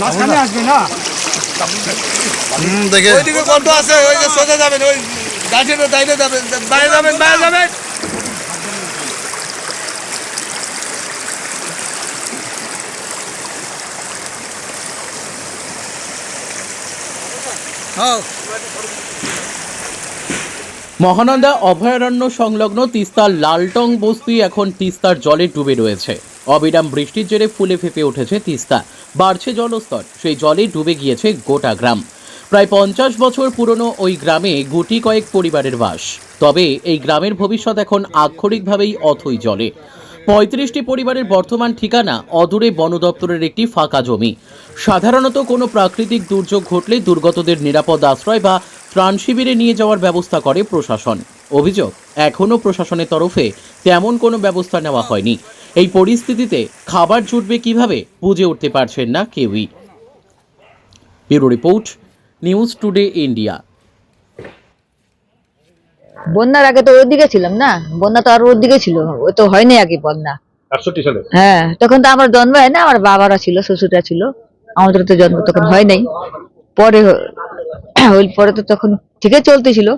মাঝখানে আসবে না? হুম দেখে। ওইদিকে গর্ত আছে ওই যে সোজা যাবেন ওই গাছের ডাইনে যাবেন বাইরে যাবেন বাইরে যাবেন। হ্যাঁ মহানন্দা অভয়ারণ্য সংলগ্ন তিস্তার লালটং বস্তি এখন তিস্তার জলে ডুবে রয়েছে। অবিরাম বৃষ্টির জেরে ফুলে ফেপে উঠেছে তিস্তা। বাড়ছে জলস্তর, সেই জলে ডুবে গিয়েছে গোটা গ্রাম। প্রায় পঞ্চাশ বছর পুরনো ওই গ্রামে গুটি কয়েক পরিবারের বাস। তবে এই গ্রামের ভবিষ্যৎ এখন আক্ষরিকভাবেই অথই জলে। পঁয়ত্রিশটি পরিবারের বর্তমান ঠিকানা অদূরে বন দপ্তরের একটি ফাঁকা জমি। সাধারণত কোনো প্রাকৃতিক দুর্যোগ ঘটলে দুর্গতদের নিরাপদ আশ্রয় বা ত্রাণ শিবিরে নিয়ে যাওয়ার ব্যবস্থা করে প্রশাসন। অভিযোগ এখনও প্রশাসনের তরফে তেমন কোনো ব্যবস্থা নেওয়া হয়নি। এই পরিস্থিতিতে খাবার জুটবে কীভাবে বুঝে উঠতে পারছেন না কেউই। Bureau report news today India. বন্যার আগে তো ওর দিকে ছিলাম না? বন্যা তো আর ওর দিকে ছিল ও তো হয়নি আগে বন্যা। সালে? হ্যাঁ তখন তো আমার জন্ম হয় না আমার বাবারা ছিল শ্বশুররা ছিল। আমাদের তো জন্ম তখন হয় নাই। পরে ওই পরে তো তখন ঠিকই চলতেছিল।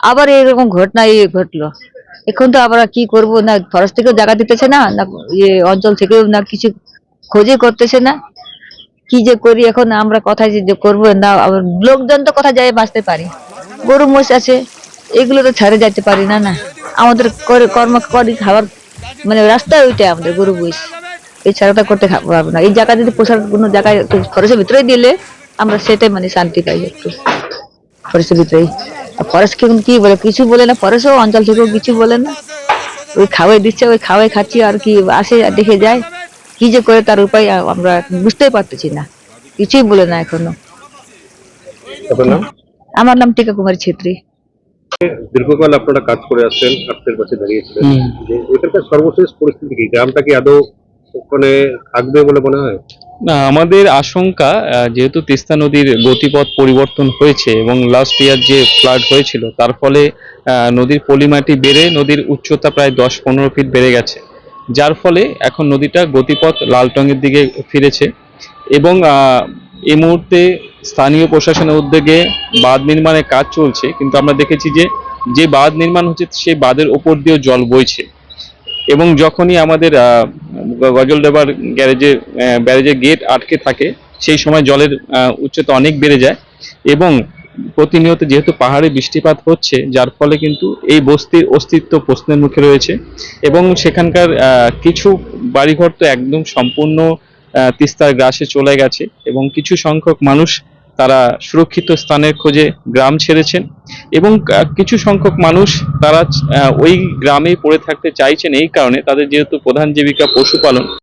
আবার এরকম ঘটনা এই ঘটলো। এখন তো আবার কি করব, না ফরেস্ট থেকেও জায়গা দিতেছে না না ইয়ে অঞ্চল থেকেও না কিছু খোঁজে করতেছে না। কি যে করি এখন, আমরা কোথায় যে করব, না লোকজন তো কোথায় যায় বাঁচতে পারি। গরু মোষ আছে, এগুলো তো ছাড়ে যাইতে পারি না না। আমাদের করে কর্ম করি খাবার মানে রাস্তা ওইটাই আমাদের গরু বইস এছাড়া তো করতে পারব না। এই জায়গা যদি পোষার কোনো জায়গায় খরচের ভিতরে দিলে আমরা সেটাই মানে শান্তি পাই একটু। ফরেস্টের ভিতরেই ফরেস্ট কি কি বলে কিছু বলে না ফরেস্টও অঞ্চল থেকেও কিছু বলে না। ওই খাওয়াই দিচ্ছে ওই খাওয়াই খাচ্ছি আর কি আসে আর দেখে যায়। কি যে করে তার উপায় আমরা বুঝতেই পারতেছি না। কিছুই বলে না এখনও। আমার নাম টিকা কুমারী ছেত্রী। দীর্ঘকাল আপনারা কাজ করে আসছেন আপনাদের পাশে দাঁড়িয়েছিলেন। যে এখানকার সর্বশেষ পরিস্থিতি কি? গ্রামটা কি আদৌ ওখানে থাকবে বলে মনে হয়? না, আমাদের আশঙ্কা যেহেতু তিস্তা নদীর গতিপথ পরিবর্তন হয়েছে এবং লাস্ট ইয়ার যে ফ্লাড হয়েছিল, তার ফলে নদীর পলিমাটি বেড়ে নদীর উচ্চতা প্রায় দশ পনেরো ফিট বেড়ে গেছে। যার ফলে এখন নদীটা গতিপথ লালটঙের দিকে ফিরেছে এবং এই মুহূর্তে স্থানীয় প্রশাসনের উদ্যোগে বাঁধ নির্মাণের কাজ চলছে, কিন্তু আমরা দেখেছি যে যে বাঁধ নির্মাণ হচ্ছে, সেই বাঁধের ওপর দিয়েও জল বইছে। এবং যখনই আমাদের গজলডোবার গ্যারেজে ব্যারেজের গেট আটকে থাকে, সেই সময় জলের উচ্চতা অনেক বেড়ে যায় এবং প্রতিনিয়ত যেহেতু পাহাড়ে বৃষ্টিপাত হচ্ছে, যার ফলে কিন্তু এই বস্তির অস্তিত্ব প্রশ্নের মুখে রয়েছে এবং সেখানকার কিছু বাড়িঘর তো একদম সম্পূর্ণ তিস্তার গ্রাসে চলে গেছে এবং কিছু সংখ্যক মানুষ তারা সুরক্ষিত স্থানের খোঁজে গ্রাম ছেড়েছেন এবং কিছু সংখ্যক মানুষ তারা ওই গ্রামে পড়ে থাকতে চাইছেন এই কারণে তাদের যেহেতু প্রধান জীবিকা পশুপালন।